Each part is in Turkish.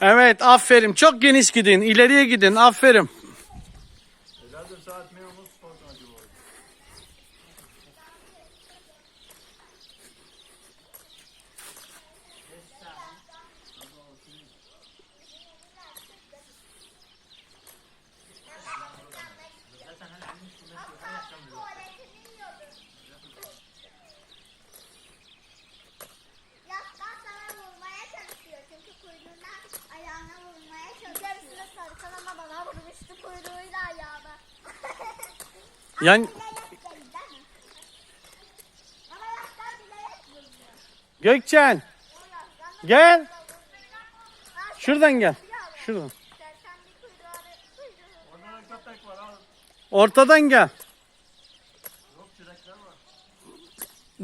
Evet aferin. Çok geniş gidin. İleriye gidin. Aferin. Vurmuyor. Gökçen gel. Şuradan gel. Şuradan. Ortadan gel.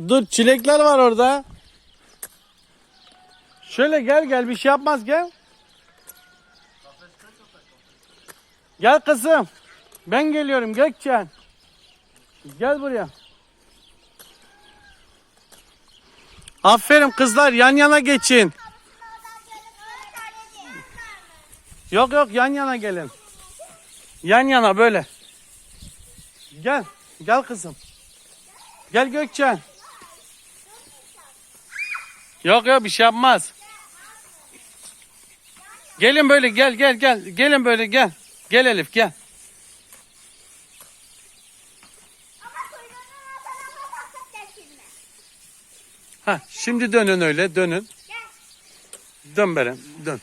Dur çilekler var orada. Şöyle gel gel bir şey yapmaz gel. Gel kızım. Ben geliyorum Gökçen. Gel buraya. Aferin kızlar yan yana geçin. Yok yok yan yana gelin. Yan yana böyle. Gel. Gel kızım. Gel Gökçen. Yok yok bir şey yapmaz. Gelin böyle gel gel gel. Gelin böyle gel. Gel Elif gel. Ha şimdi dönün öyle dönün. Dön Berem dön.